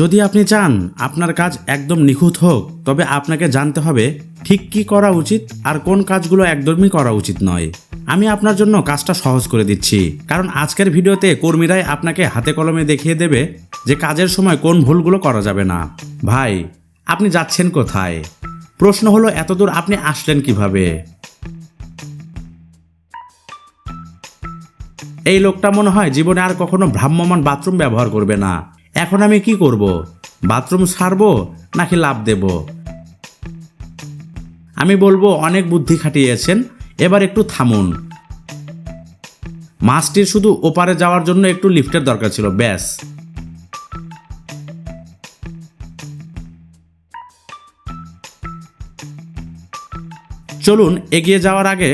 যদি আপনি চান আপনার কাজ একদম নিখুঁত হোক, তবে আপনাকে জানতে হবে ঠিক কি করা উচিত আর কোন কাজগুলো একদমই করা উচিত নয়। আমি আপনার জন্য কাজটা সহজ করে দিচ্ছি, কারণ আজকের ভিডিওতে কর্মীরাই আপনাকে হাতে কলমে দেখিয়ে দেবে যে কাজের সময় কোন ভুলগুলো করা যাবে না। ভাই, আপনি যাচ্ছেন কোথায়? প্রশ্ন হলো, এতদূর আপনি আসলেন কীভাবে? এই লোকটা মনে হয় জীবনে আর কখনো ভ্রাম্যমান বাথরুম ব্যবহার করবে না। এখন আমি কি করব? বাথরুম সারবো নাকি লাভ দেব? আমি বলব, অনেক বুদ্ধি খাটিয়েছেন, এবার একটু থামুন। মাছটির শুধু ওপারে যাওয়ার জন্য একটু লিফটের দরকার ছিল, ব্যাস। চলুন, এগিয়ে যাওয়ার আগে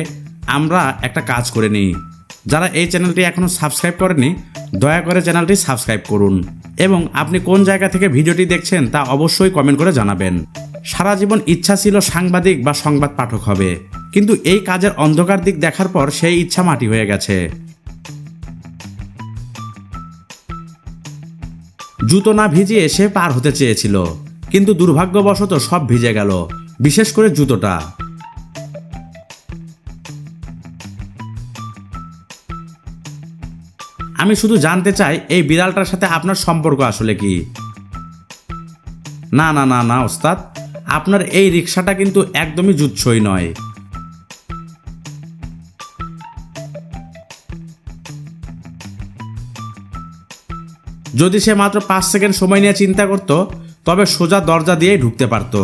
আমরা একটা কাজ করে নিই। যারা এই চ্যানেলটি এখনও সাবস্ক্রাইব করেনি, দয়া করে চ্যানেলটি সাবস্ক্রাইব করুন। এবং আপনি কোন জায়গা থেকে ভিডিওটি দেখছেন তা অবশ্যই কমেন্ট করে জানাবেন। সারা জীবন ইচ্ছা ছিল সাংবাদিক বা সংবাদ পাঠক হবে, কিন্তু এই কাজের অন্ধকার দিক দেখার পর সেই ইচ্ছা মাটি হয়ে গেছে। জুতো না ভিজিয়ে সে পার হতে চেয়েছিল, কিন্তু দুর্ভাগ্যবশত সব ভিজে গেল, বিশেষ করে জুতোটা। আমি শুধু জানতে চাই, এই বিড়ালটার সাথে আপনার সম্পর্ক আসলে কি? না না না না, ওস্তাদ। আপনার এই রিক্সাটা কিন্তু একদমই জুৎসই নয়। যদি সে মাত্র পাঁচ সেকেন্ড সময় নিয়ে চিন্তা করত, তবে সোজা দরজা দিয়েই ঢুকতে পারত।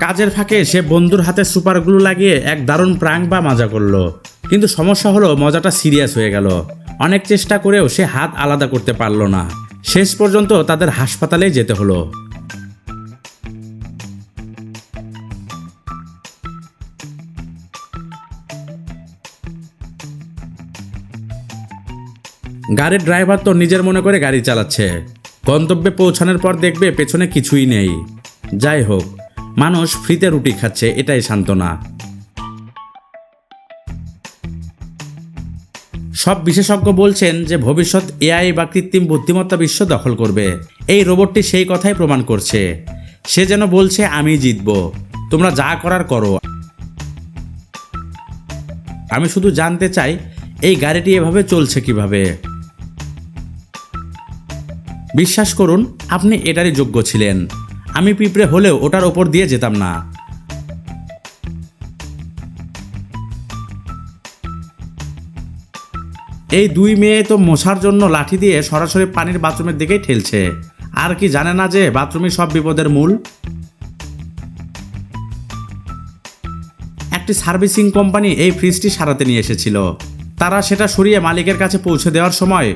কাজের ফাঁকে সে বন্ধুর হাতে সুপারগুলো লাগিয়ে এক দারুণ প্রাং বা মজা করল। কিন্তু সমস্যা হলো মজাটা সিরিয়াস হয়ে গেল। অনেক চেষ্টা করেও সে হাত আলাদা করতে পারল না। শেষ পর্যন্ত তাদের হাসপাতালেই যেতে হলো। গাড়ির ড্রাইভার তো নিজের মনে করে গাড়ি চালাচ্ছে। গন্তব্যে পৌঁছানোর পর দেখবে পেছনে কিছুই নেই। যাই হোক, মানুষ ফ্রিতে রুটি খাচ্ছে, এটাই সান্ত্বনা। সব বিশেষজ্ঞ বলছেন যে ভবিষ্যৎ এআই বা কৃত্রিম বুদ্ধিমত্তা বিশ্ব দখল করবে। এই রোবটটি সেই কথাই প্রমাণ করছে। সে যেন বলছে, আমি জিতব। তোমরা যা করার করো। আমি শুধু জানতে চাই, এই গাড়িটি এভাবে চলছে কীভাবে? বিশ্বাস করুন, আপনি এটারই যোগ্য ছিলেন। আমি পিঁপড়ে হলেও ওটার ওপর দিয়ে যেতাম না। এই দুই মেয়ে তো মশার জন্য লাঠি দিয়ে সরাসরি পানির বাথরুমের দিকেই ঠেলছে। আর কি জানে না যে বাথরুমই সব বিপদের মূল? একটি সার্ভিসিং কোম্পানি এই ফ্রিজটি সারাতে নিয়ে এসেছিল। তারা সেটা সরিয়ে মালিকের কাছে পৌঁছে দেওয়ার সময়,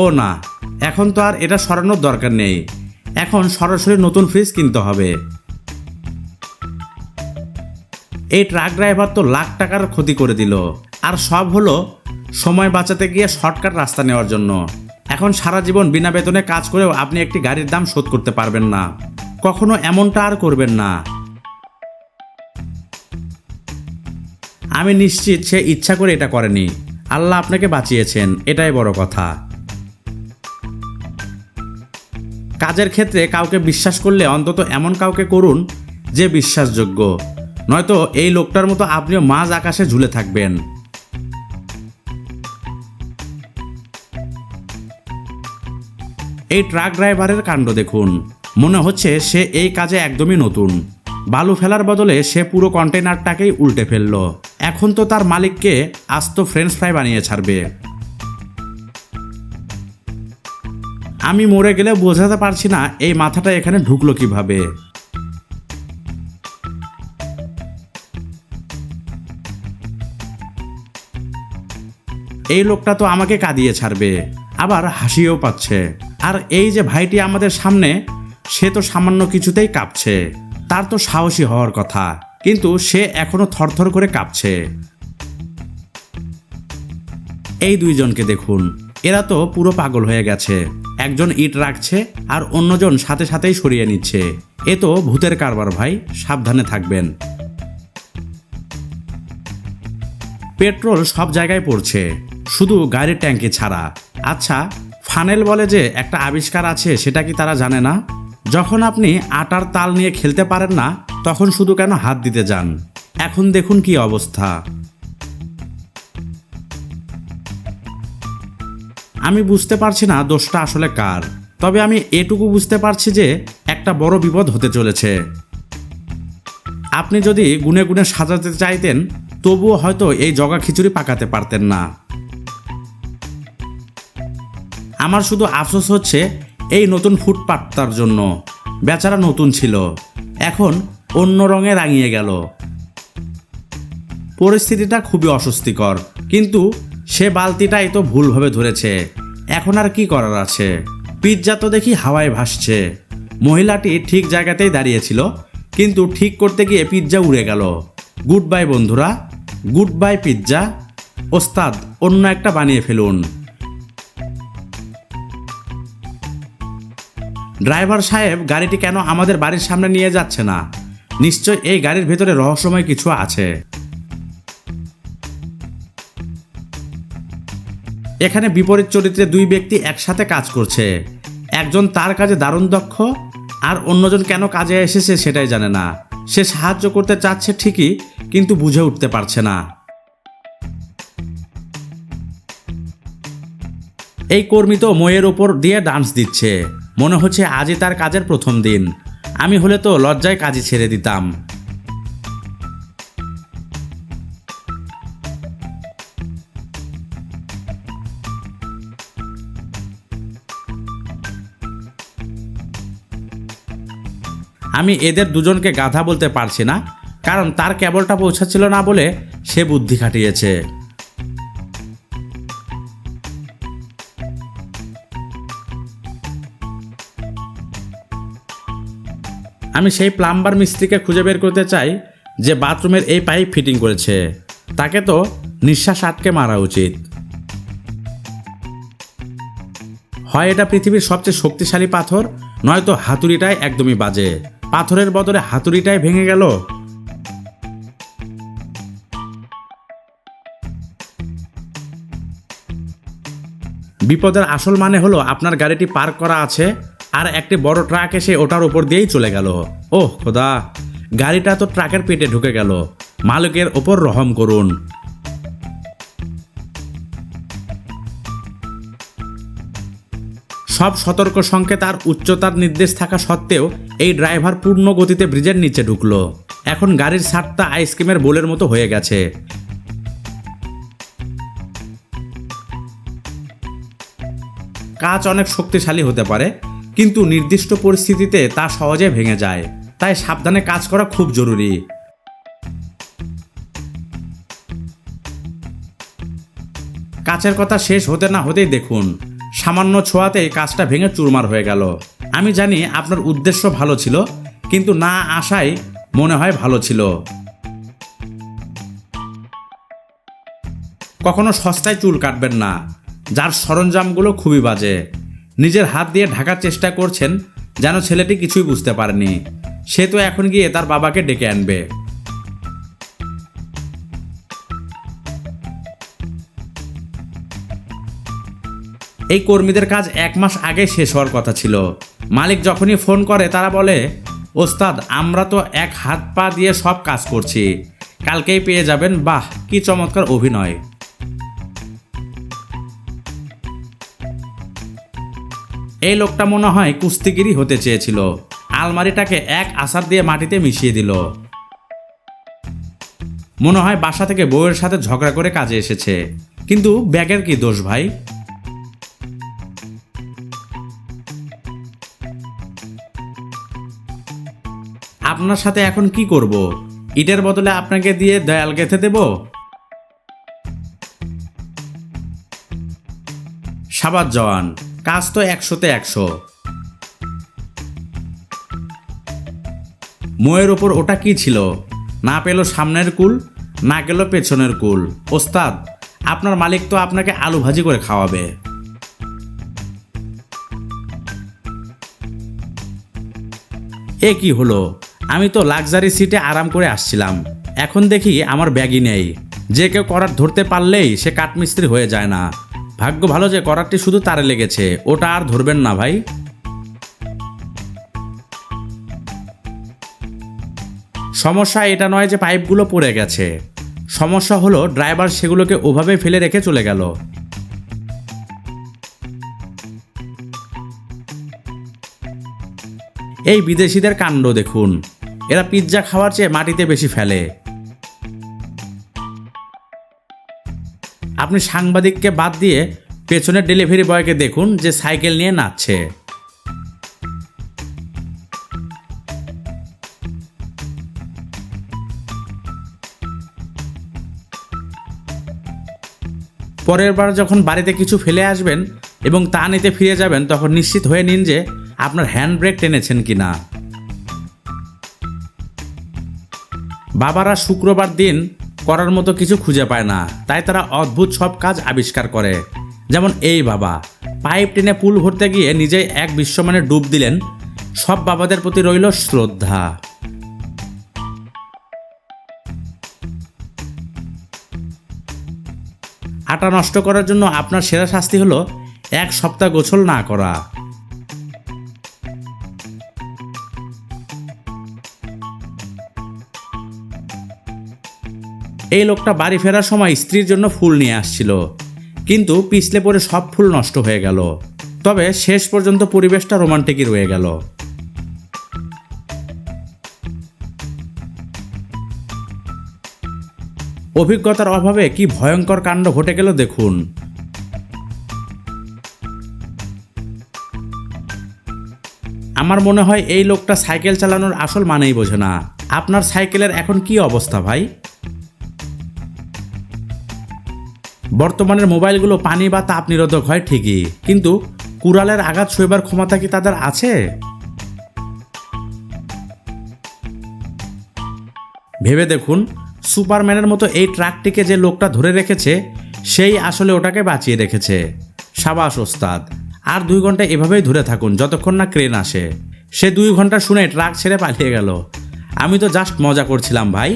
ও না, এখন তো আর এটা সরানোর দরকার নেই। এখন সরাসরি নতুন ফ্রিজ কিনতে হবে। এই ট্রাক ড্রাইভার তো লাখ টাকার ক্ষতি করে দিল। আর সব হলো সময় বাঁচাতে গিয়ে শর্টকাট রাস্তা নেওয়ার জন্য। এখন সারা জীবন বিনা বেতনে কাজ করেও আপনি একটি গাড়ির দাম শোধ করতে পারবেন না। কখনো এমনটা আর করবেন না। আমি নিশ্চিত সে ইচ্ছা করে এটা করেনি। আল্লাহ আপনাকে বাঁচিয়েছেন, এটাই বড় কথা। কাজের ক্ষেত্রে কাউকে বিশ্বাস করলে অন্তত এমন কাউকে করুন যে বিশ্বাসযোগ্য। নয়তো এই লোকটার মতো আপনিও মাঝ আকাশে ঝুলে থাকবেন। এই ট্রাক ড্রাইভারের কাণ্ড দেখুন। মনে হচ্ছে সে এই কাজে একদমই নতুন। বালু ফেলার বদলে সে পুরো কন্টেনারটাকেই উল্টে ফেলল। এখন তো তার মালিককে আস্ত ফ্রেঞ্চ ফ্রাই বানিয়ে ছাড়বে। আমি মরে গেলে বোঝাতে পারছি না এই মাথাটা এখানে ঢুকলো কীভাবে। এই লোকটা তো আমাকে কাঁদিয়ে ছাড়বে। আবার হাসিও পাচ্ছে। আর এই যে ভাইটি আমাদের সামনে, সে তো সামান্য কিছুতেই কাঁপছে। তার তো সাহসী হওয়ার কথা, কিন্তু সে এখনও থরথর করে কাঁপছে। এই দুইজনকে দেখুন, এরা তো পুরো পাগল হয়ে গেছে। একজন ইট রাখছে আর অন্যজন সাথে সাথেই সরিয়ে নিচ্ছে। এ তো ভূতের কারবার ভাই, সাবধানে থাকবেন। পেট্রোল সব জায়গায় পড়ছে, শুধু গাড়ির ট্যাঙ্কে ছাড়া। আচ্ছা ফানেল বলে যে একটা আবিষ্কার আছে, সেটা কি তারা জানে না? যখন আপনি আটার তাল নিয়ে খেলতে পারেন না, তখন শুধু কেন হাত দিতে যান? এখন দেখুন কি অবস্থা। আমি বুঝতে পারছি না দোষটা আসলে কার। তবে আমি এটুকু বুঝতে পারছি যে একটা বড় বিপদ হতে চলেছে। আপনি যদি গুনে গুনে সাজাতে চাইতেন, তবুও হয়তো এই জগা খিচুড়ি পাকাতে পারতেন না। আমার শুধু আফসোস হচ্ছে এই নতুন ফুটপাতটার জন্য। বেচারা নতুন ছিল। এখন অন্য রঙে রাঙিয়ে গেল। পরিস্থিতিটা খুবই অস্বস্তিকর। কিন্তু সে বালতিটাই তো ভুলভাবে ধরেছে। এখন আর কি করার আছে? পিৎজা তো দেখি হাওয়ায় ভাসছে। মহিলাটি ঠিক জায়গাতেই দাঁড়িয়েছিল, কিন্তু ঠিক করতে গিয়ে পিৎজা উড়ে গেল। গুড বাই বন্ধুরা, গুড বাই পিৎজা। ওস্তাদ, অন্য একটা বানিয়ে ফেলুন। ড্রাইভার সাহেব, গাড়িটি কেন আমাদের বাড়ির সামনে নিয়ে যাচ্ছে না? নিশ্চয় এই গাড়ির ভেতরে রহস্যময় কিছু আছে। এখানে বিপরীত চরিত্রে দুই ব্যক্তি একসাথে কাজ করছে। একজন তার কাজে দারুণ দক্ষ, আর অন্যজন কেন কাজে এসেছে সেটাই জানে না। সে সাহায্য করতে চাচ্ছে ঠিকই, কিন্তু বুঝে উঠতে পারছে না। এই কর্মী তো ময়ের ওপর দিয়ে ডান্স দিচ্ছে। মনে হচ্ছে আজই তার কাজের প্রথম দিন। আমি হলে তো লজ্জায় কাজই ছেড়ে দিতাম। আমি এদের দুজনকে গাধা বলতে পারছি না, কারণ তার কেবলটা পৌঁছাচ্ছিল না বলে সে বুদ্ধি খাটিয়েছে। আমি সেই প্লাম্বার মিস্ত্রিকে খুঁজে বের করতে চাই যে বাথরুমের এই পাইপ ফিটিং করেছে। তাকে তো নিঃশ্বাস আটকে মারা উচিত। হয় এটা পৃথিবীর সবচেয়ে শক্তিশালী পাথর, নয়তো হাতুড়িটাই একদমই বাজে। পাথরের বদলে হাতুড়িটাই ভেঙে গেল। বিপদের আসল মানে হলো আপনার গাড়িটি পার্ক করা আছে আর একটি বড় ট্রাক এসে ওটার উপর দিয়েই চলে গেল। ওহ, খোদা। গাড়িটা তো ট্রাকের পেটে ঢুকে গেল। মালিকের ওপর রহম করুন। সব সতর্ক সংকেত আর উচ্চতার নির্দেশ থাকা সত্ত্বেও এই ড্রাইভার পূর্ণ গতিতে ব্রিজের নিচে ঢুকলো। এখন গাড়ির সাতটা আইসক্রিমের বোলের মতো হয়ে গেছে। কাজ অনেক শক্তিশালী হতে পারে। কিন্তু নির্দিষ্ট পরিস্থিতিতে তা সহজে ভেঙে যায়। তাই সাবধানে কাজ করা খুব জরুরি। কাছের কথা শেষ হতে না হতেই দেখুন, সামান্য ছোঁয়াতেই কাজটা ভেঙে চুরমার হয়ে গেল। আমি জানি আপনার উদ্দেশ্য ভালো ছিল, কিন্তু না আসাই মনে হয় ভালো ছিল। কখনো সস্তায় চুল কাটবেন না, যার সরঞ্জামগুলো খুবই বাজে। নিজের হাত দিয়ে ঢাকার চেষ্টা করছেন যেন ছেলেটি কিছুই বুঝতে পারেনি। সে তো এখন গিয়ে তার বাবাকে ডেকে আনবে। এই কর্মীদের কাজ এক মাস আগে শেষ হওয়ার কথা ছিল। মালিক যখনই ফোন করে, তারা বলে, ওস্তাদ, আমরা তো এক হাত পা দিয়ে সব কাজ করছি। কালকেই পেয়ে যাবেন। বাহ, কি চমৎকার অভিনয়। এই লোকটা মনে হয় কুস্তিগিরি হতে চেয়েছিল। আলমারিটাকে এক আসার দিয়ে মাটিতে মিশিয়ে দিল। মনে হয় বাসা থেকে বউয়ের সাথে ঝগড়া করে কাজে এসেছে। কিন্তু ব্যাগের কি দোষ ভাই? আপনার সাথে এখন কি করব? ইটের বদলে আপনাকে দিয়ে দেয়াল গেঁথে দেব? সাবাদ জওয়ান। কাজ তো একশোতে একশো। মোয়ের ওপর ওটা কি ছিল? না পেল সামনের কুল, না গেল পেছনের কুল। ওস্তাদ, আপনার মালিক তো আপনাকে আলু ভাজি করে খাওয়াবে। এ কি হলো? আমি তো লাক্সারি সিটে আরাম করে আসছিলাম। এখন দেখি আমার ব্যাগই নেই। যে কেউ করার ধরতে পারলেই সে কাঠমিস্ত্রি হয়ে যায় না। ভাগ্য ভালো যে করারটি শুধু তারে লেগেছে। ওটা আর ধরবেন না ভাই। সমস্যা এটা নয় যে পাইপগুলো পড়ে গেছে। সমস্যা হলো ড্রাইভার সেগুলোকে ওভাবে ফেলে রেখে চলে গেল। এই বিদেশিদের কাণ্ড দেখুন। এরা পিৎজা খাওয়ার চেয়ে মাটিতে বেশি ফেলে। আপনি সাংবাদিককে বাদ দিয়ে পেছনের ডেলিভারি বয়কে দেখুন যে সাইকেল নিয়ে নাচছে। পরের বার যখন বাড়িতে কিছু ফেলে আসবেন এবং তা নিতে ফিরে যাবেন, তখন নিশ্চিত হয়ে নিন যে আপনার হ্যান্ড ব্রেক টেনেছেন কিনা। বাবারা শুক্রবার দিন করার মতো কিছু খুঁজে পায় না। তাই তারা অদ্ভুত সব কাজ আবিষ্কার করে। যেমন এই বাবা, পাইপ টেনে পুল ভরতে গিয়ে নিজেই এক বিশ্বমানে ডুব দিলেন। সব বাবাদের প্রতি রইল শ্রদ্ধা। আটা নষ্ট করার জন্য আপনার সেরা শাস্তি হলো এক সপ্তাহ গোছল না করা। এই লোকটা বাড়ি ফেরার সময় স্ত্রীর জন্য ফুল নিয়ে আসছিল। কিন্তু পিছলে পরে সব ফুল নষ্ট হয়ে গেল। তবে শেষ পর্যন্ত পরিবেশটা রোমান্টিকই রয়ে গেল। অভিজ্ঞতার অভাবে কি ভয়ঙ্কর কাণ্ড ঘটে গেল দেখুন। আমার মনে হয় এই লোকটা সাইকেল চালানোর আসল মানেই বোঝে না। আপনার সাইকেলের এখন কি অবস্থা ভাই? বর্তমানের মোবাইলগুলো পানি বা তাপ নিরোধক হয় ঠিকই, কিন্তু কুড়ালের আঘাত সইবার ক্ষমতা কি তাদের আছে? ভেবে দেখুন, সুপারম্যানের মতো এই ট্রাকটিকে যে লোকটা ধরে রেখেছে, সেই আসলে ওটাকে বাঁচিয়ে রেখেছে। সাবাস ওস্তাদ, আর দুই ঘণ্টা এভাবেই ধরে থাকুন, যতক্ষণ না ক্রেন আসে। সে দুই ঘণ্টা শুনে ট্রাক ছেড়ে পালিয়ে গেল। আমি তো জাস্ট মজা করছিলাম ভাই।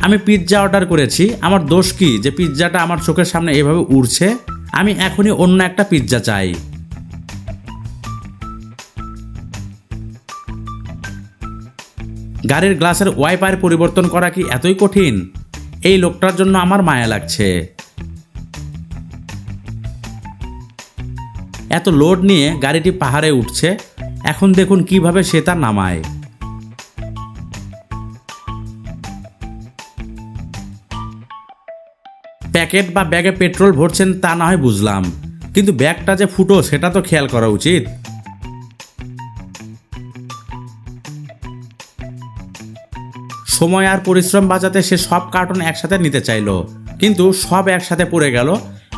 আমি পিৎজা অর্ডার করেছি। আমার দোষ কি? যে পিৎজাটা আমার চোখের সামনে এভাবে উড়ছে? আমি এখনই অন্য একটা পিৎজা চাই। গাড়ির গ্লাসের ওয়াইপার পরিবর্তন করা কি এতই কঠিন? এই লোকটার জন্য আমার মায়া লাগছে। এত লোড নিয়ে গাড়িটি পাহাড়ে উঠছে। এখন দেখুন কীভাবে সে তা নামায়। প্যাকেট বা ব্যাগে পেট্রোল ভরছেন তা না হয় বুঝলাম। কিন্তু ব্যাগটা যে ফুটো, সেটা তো খেয়াল করা উচিত। সময় আর পরিশ্রম বাঁচাতে সে সব কার্টন একসাথে নিতে চাইলো। কিন্তু সব একসাথে পড়ে গেল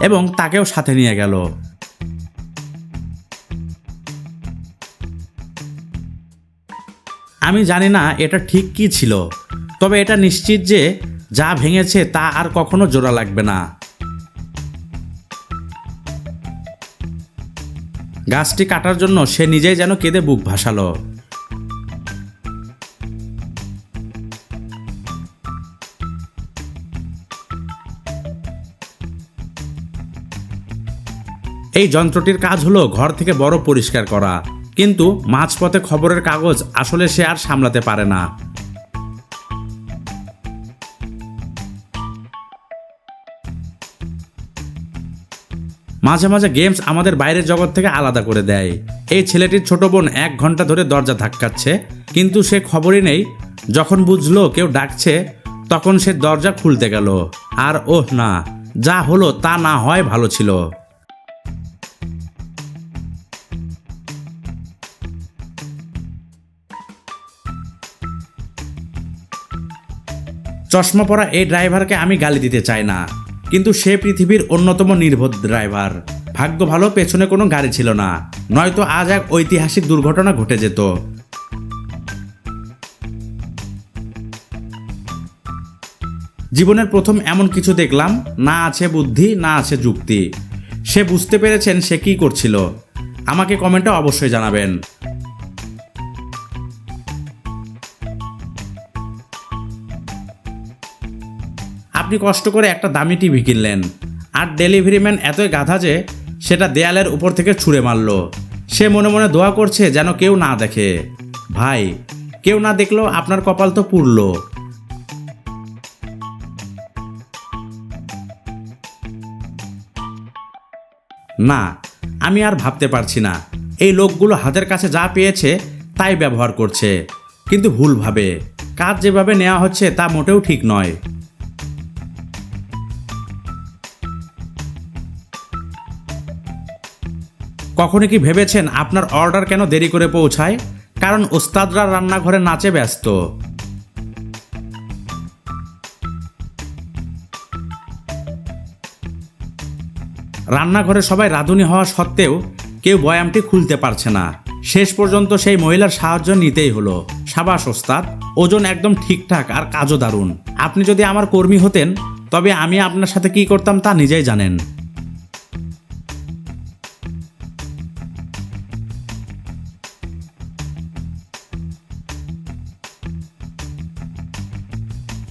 এবং তাকেও সাথে নিয়ে গেল। আমি জানি না এটা ঠিক কি ছিল, তবে এটা নিশ্চিত যে যা ভেঙেছে তা আর কখনো জোড়া লাগবে না। গাছটি কাটার জন্য সে নিজেই যেন কেঁদে বুক ভাসালো। এই যন্ত্রটির কাজ হলো ঘর থেকে বড় পরিষ্কার করা, কিন্তু মাঝপথে খবরের কাগজ আসলে সে আর সামলাতে পারে না। মাঝে মাঝে গেমস আমাদের বাইরের জগৎ থেকে আলাদা করে দেয়। এই ছেলেটির ছোট বোন এক ঘণ্টা ধরে দরজা ধাক্কাচ্ছে, কিন্তু সে খবরই নেই। যখন বুঝলো কেউ ডাকছে, তখন সে দরজা খুলতে গেল। আর ওহ না, যা হলো তা না হয় ভালো ছিল। চশমা পরা এই ড্রাইভারকে আমি গালি দিতে চাই না। কিন্তু সে পৃথিবীর অন্যতম নির্বোধ ড্রাইভার। ভাগ্য ভালো, পেছনে কোনো গাড়ি ছিল না। নয়তো আজ এক ঐতিহাসিক দুর্ঘটনা ঘটে যেত। জীবনের প্রথম এমন কিছু দেখলাম, না আছে বুদ্ধি, না আছে যুক্তি। সে বুঝতে পেরেছেন সে কি করছিল। আমাকে কমেন্টে অবশ্যই জানাবেন। আপনি কষ্ট করে একটা দামি টিভি কিনলেন। আর ডেলিভারি ম্যান এতই গাধা যে সেটা দেয়ালের উপর থেকে ছুঁড়ে মারল। সে মনে মনে দোয়া করছে যেন কেউ না দেখে। ভাই, কেউ না দেখলেও আপনার কপাল তো পুড়ল। না, আমি আর ভাবতে পারছি না। এই লোকগুলো হাতের কাছে যা পেয়েছে তাই ব্যবহার করছে। কিন্তু ভুলভাবে কাজ যেভাবে নেওয়া হচ্ছে তা মোটেও ঠিক নয়। কখনো কি ভেবেছেন আপনার অর্ডার কেন দেরি করে পৌঁছায়? কারণ ওস্তাদরা রান্নাঘরে নাচে ব্যস্ত। রান্নাঘরে সবাই রাঁধুনি হওয়া সত্ত্বেও কেউ বয়ামটি খুলতে পারছে না। শেষ পর্যন্ত সেই মহিলার সাহায্য নিতেই হলো। সাবাস ওস্তাদ, ওজন একদম ঠিকঠাক আর কাজও দারুণ। আপনি যদি আমার কর্মী হতেন, তবে আমি আপনার সাথে কি করতাম তা নিজেই জানেন।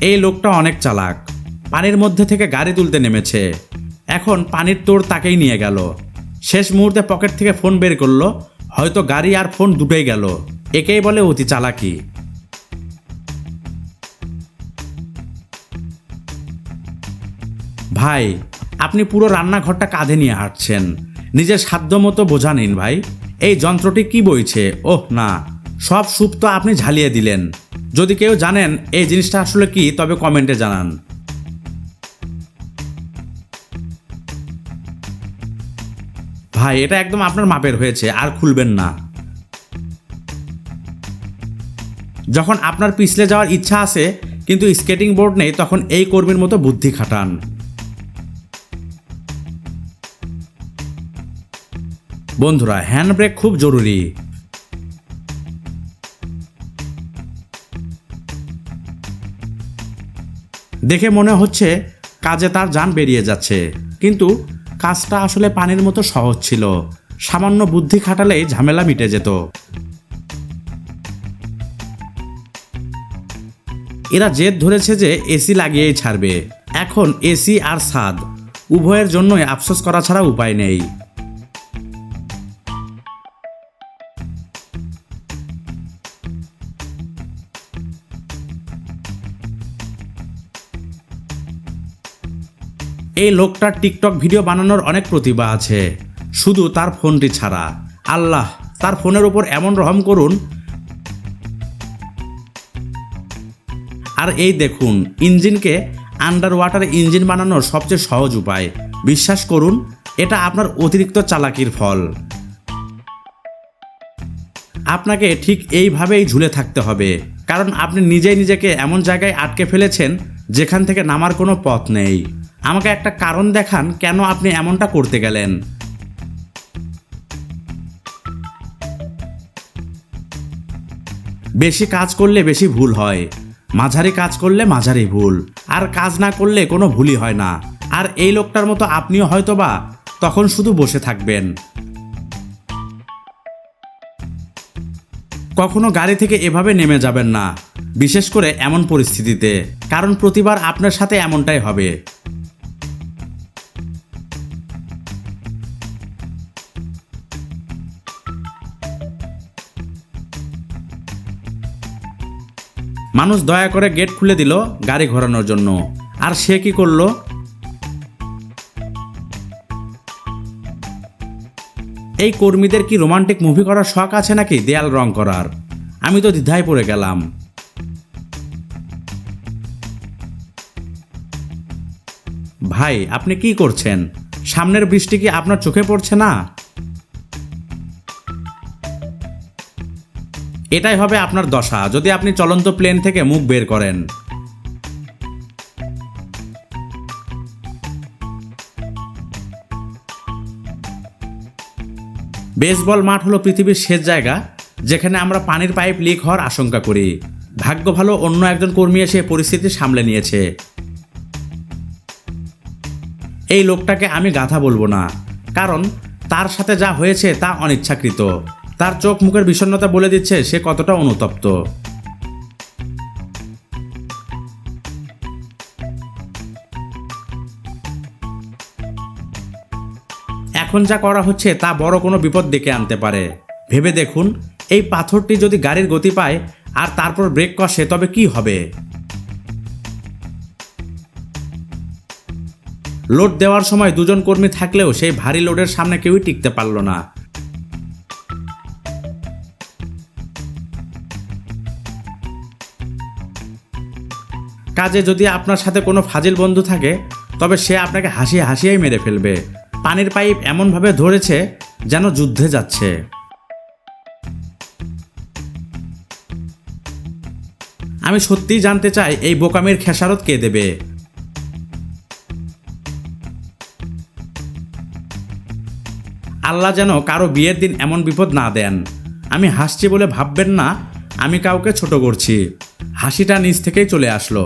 এই লোকটা অনেক চালাক। পানির মধ্যে থেকে গাড়ি তুলতে নেমেছে। এখন পানির তোর তাকেই নিয়ে গেল। শেষ মুহূর্তে পকেট থেকে ফোন বের করল। হয়তো গাড়ি আর ফোন দুটোই গেল। একেই বলে অতি চালাকি। ভাই, আপনি পুরো রান্নাঘরটা কাঁধে নিয়ে হাঁটছেন। নিজের সাধ্য মতো বোঝা নিন ভাই। এই যন্ত্রটি কি বইছে? ওহ না, সব স্যুপ তো আপনি ঝালিয়ে দিলেন। যদি কেউ জানেন এই জিনিসটা আসলে কি, তবে কমেন্টে জানান। ভাই, এটা একদম আপনার মাপের হয়েছে, আর খুলবেন না। যখন আপনার পিছলে যাওয়ার ইচ্ছা আছে, কিন্তু স্কেটিং বোর্ড নেই, তখন এই কর্মীর মতো বুদ্ধি খাটান। বন্ধুরা, হ্যান্ড ব্রেক খুব জরুরি। দেখে মনে হচ্ছে কাজে তার যান বেরিয়ে যাচ্ছে। কিন্তু কাজটা আসলে পানির মতো সহজ ছিল। সামান্য বুদ্ধি খাটালেই ঝামেলা মিটে যেত। এরা জেদ ধরেছে যে এসি লাগিয়েই ছাড়বে। এখন এসি আর সাদ। উভয়ের জন্যই আফসোস করা ছাড়া উপায় নেই। এই লোকটার টিকটক ভিডিও বানানোর অনেক প্রতিভা আছে। শুধু তার ফোনটি ছাড়া। আল্লাহ, তার ফোনের উপর এমন রহম করুন। আর এই দেখুন, ইঞ্জিনকে আন্ডার ওয়াটার ইঞ্জিন বানানোর সবচেয়ে সহজ উপায়। বিশ্বাস করুন, এটা আপনার অতিরিক্ত চালাকির ফল। আপনাকে ঠিক এইভাবেই ঝুলে থাকতে হবে। কারণ আপনি নিজেই নিজেকে এমন জায়গায় আটকে ফেলেছেন, যেখান থেকে নামার কোনো পথ নেই। আমাকে একটা কারণ দেখান কেন আপনি এমনটা করতে গেলেন। বেশি কাজ করলে বেশি ভুল হয়, মাঝারি কাজ করলে মাঝারি ভুল, আর কাজ না করলে কোনো ভুলই হয় না। আর এই লোকটার মতো আপনিও হয়তোবা তখন শুধু বসে থাকবেন। কখনো গাড়ি থেকে এভাবে নেমে যাবেন না, বিশেষ করে এমন পরিস্থিতিতে, কারণ প্রতিবার আপনার সাথে এমনটাই হবে। মানুষ দয়া করে গেট খুলে দিল গাড়ি ঘোরানোর জন্য। আর সে কি করল? এই কর্মীদের কি রোমান্টিক মুভি করার শখ আছে নাকি? দেয়াল রং করার। আমি তো দ্বিধায় পড়ে গেলাম। ভাই, আপনি কি করছেন? সামনের বৃষ্টি কি আপনার চোখে পড়ছে না? এটাই হবে আপনার দশা। যদি আপনি চলন্ত প্লেন থেকে মুখ বের করেন। বেসবল মাঠ হলো পৃথিবীর শেষ জায়গা, যেখানে আমরা পানির পাইপ লিক হওয়ার আশঙ্কা করি। ভাগ্য ভালো, অন্য একজন কর্মী এসে পরিস্থিতি সামলে নিয়েছে। এই লোকটাকে আমি গাথা বলব না, কারণ তার সাথে যা হয়েছে তা অনিচ্ছাকৃত। তার চোখ মুখের বিষণ্ণতা বলে দিচ্ছে সে কতটা অনুতপ্ত। এখন যা করা হচ্ছে তা বড় কোনো বিপদ ডেকে আনতে পারে। ভেবে দেখুন, এই পাথরটি যদি গাড়ির গতি পায় আর তারপর ব্রেক কষে, তবে কি হবে? লোড দেওয়ার সময় দুজন কর্মী থাকলেও সেই ভারী লোডের সামনে কেউই টিকতে পারল না। কাজে যদি আপনার সাথে কোনো ফাজিল বন্ধু থাকে, তবে সে আপনাকে হাসিয়ে হাসিয়েই মেরে ফেলবে। পানির পাইপ এমনভাবে ধরেছে যেন যুদ্ধে যাচ্ছে। আমি সত্যিই জানতে চাই এই বোকামির খেসারত কে দেবে। আল্লাহ যেন কারও বিয়ের দিন এমন বিপদ না দেন। আমি হাসছি বলে ভাববেন না, আমি কাউকে ছোট করছি। হাসিটা নিজ থেকেই চলে আসলো।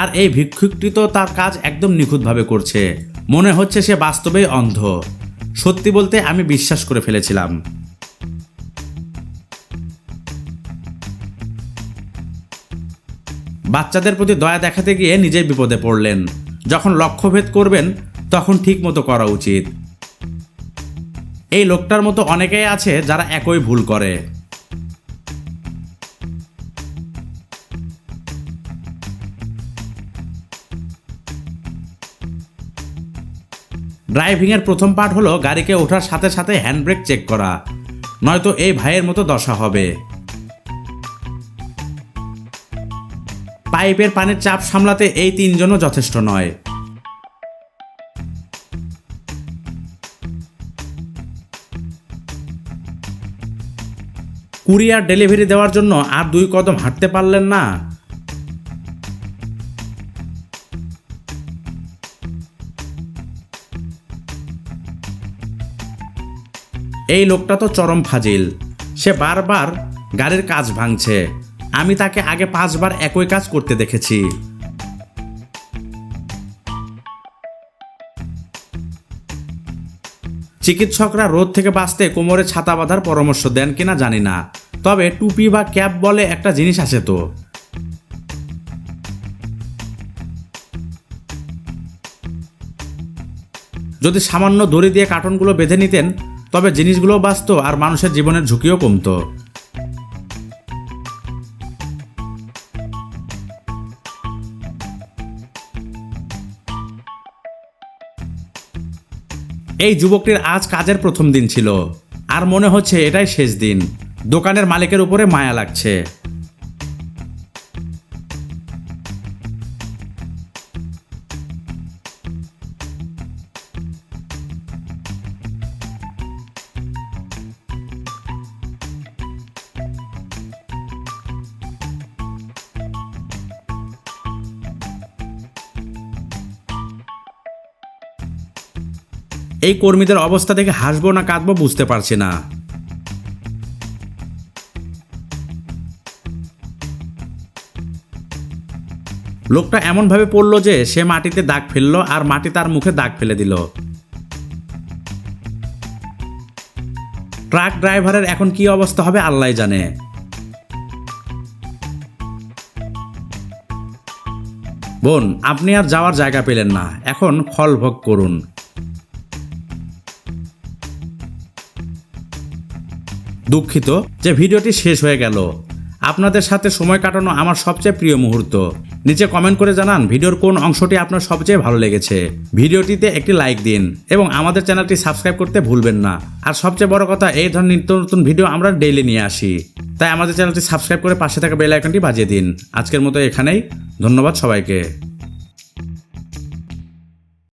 আর এই ভিক্ষুকটি তো তার কাজ একদম নিখুঁতভাবে করছে। মনে হচ্ছে সে বাস্তবেই অন্ধ। সত্যি বলতে আমি বিশ্বাস করে ফেলেছিলাম। বাচ্চাদের প্রতি দয়া দেখাতে গিয়ে নিজেই বিপদে পড়লেন। যখন লক্ষ্যভেদ করবেন, তখন ঠিক মতো করা উচিত। এই লোকটার মতো অনেকেই আছে যারা একই ভুল করে। ড্রাইভিংয়ের প্রথম পার্ট হলো গাড়িকে ওঠার সাথে সাথে হ্যান্ডব্রেক চেক করা। নয়তো এই ভাইয়ের মতো দশা হবে। পাইপের পানির চাপ সামলাতে এই তিনজনও যথেষ্ট নয়। কুরিয়ার ডেলিভারি দেওয়ার জন্য আর দুই কদম হাঁটতে পারলেন না। এই লোকটা তো চরম ফাজিল। সে বারবার গাড়ির কাজ ভাঙছে। আমি তাকে আগে পাঁচবার একই কাজ করতে দেখেছি। চিকিৎসকরা রোদ থেকে বাঁচতে কোমরে ছাতা বাঁধার পরামর্শ দেন কিনা জানি না। তবে টুপি বা ক্যাপ বলে একটা জিনিস আছে তো। যদি সামান্য দড়ি দিয়ে কার্টনগুলো বেঁধে নিতেন তবে জিনিসগুলো বাঁচত আর মানুষের জীবনের ঝুঁকিও কমত। এই যুবকটির আজ কাজের প্রথম দিন ছিল। আর মনে হচ্ছে এটাই শেষ দিন। দোকানের মালিকের উপরে মায়া লাগছে। এই কর্মীদের অবস্থা দেখে হাসবো না কাঁদবো বুঝতে পারছি না। লোকটা এমনভাবে পড়ল যে সে মাটিতে দাগ ফেলল আর মাটি তার মুখে দাগ ফেলে দিল। ট্রাক ড্রাইভারের এখন কি অবস্থা হবে আল্লাহ জানে। বোন, আপনি আর যাওয়ার জায়গা পেলেন না। এখন ফল ভোগ করুন। দুঃখিত যে ভিডিওটি শেষ হয়ে গেল। আপনাদের সাথে সময় কাটানো আমার সবচেয়ে প্রিয় মুহূর্ত। নিচে কমেন্ট করে জানান ভিডিওর কোন অংশটি আপনার সবচেয়ে ভালো লেগেছে। ভিডিওটিতে একটি লাইক দিন এবং আমাদের চ্যানেলটি সাবস্ক্রাইব করতে ভুলবেন না। আর সবচেয়ে বড় কথা, এই ধরনের নিত্য নতুন ভিডিও আমরা ডেইলি নিয়ে আসি। তাই আমাদের চ্যানেলটি সাবস্ক্রাইব করে পাশে থাকা বেল আইকনটি বাজিয়ে দিন। আজকের মতো এখানেই। ধন্যবাদ সবাইকে।